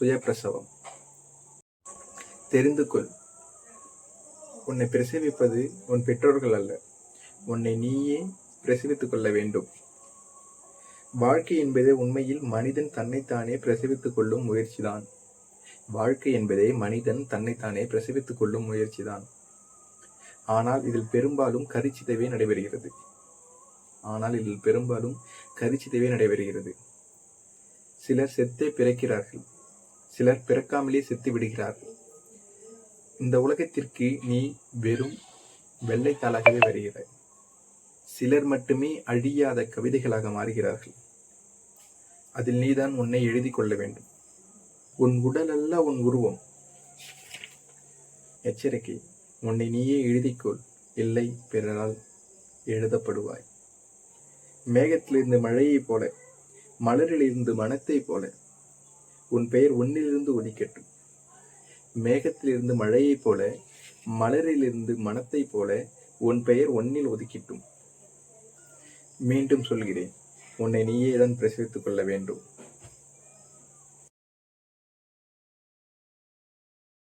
சுயப்பிரசவம் தெரிந்து கொள். உன்னை பிரசவிப்பது உன் பெற்றோர்கள் அல்ல. உன்னை நீயே பிரசவித்துக் கொள்ள வேண்டும். வாழ்க்கை என்பது உண்மையில் மனிதன் தன்னைத்தானே பிரசவித்துக் கொள்ளும் முயற்சிதான். வாழ்க்கை என்பதே மனிதன் தன்னைத்தானே பிரசவித்துக் கொள்ளும் முயற்சிதான். ஆனால் இதில் பெரும்பாலும் கரிச்சிதவே நடைபெறுகிறது. ஆனால் இதில் பெரும்பாலும் கரிச்சிதவே நடைபெறுகிறது. சிலர் செத்தே பிறக்கிறார்கள். சிலர் பிறக்காமலே செத்து விடுகிறார்கள் இந்த உலகத்திற்கு நீ வெறும் வெள்ளைத்தாளாகவே வருகிறாய். சிலர் மட்டுமே அழியாத கவிதைகளாக மாறுகிறார்கள். அதில் நீதான் உன்னை எழுதி கொள்ள வேண்டும். உன் உடல் அல்ல உன் உருவம். எச்சரிக்கை உன்னை நீயே எழுதிக்கொள். இல்லை பிறரால் எழுதப்படுவாய். மேகத்திலிருந்து மழையைப் போல மலரிலிருந்து மனத்தைப் போல உன் பெயர் உன்னிலிருந்து ஒலிக்கட்டும். மேகத்திலிருந்து மழையைப் போல மலரிலிருந்து மனத்தைப் போல உன் பெயர் ஒன்னில் ஒதுக்கிட்டும். மீண்டும் சொல்கிறேன் உன்னை நீயே தான் பிரசவித்துக் கொள்ள வேண்டும்.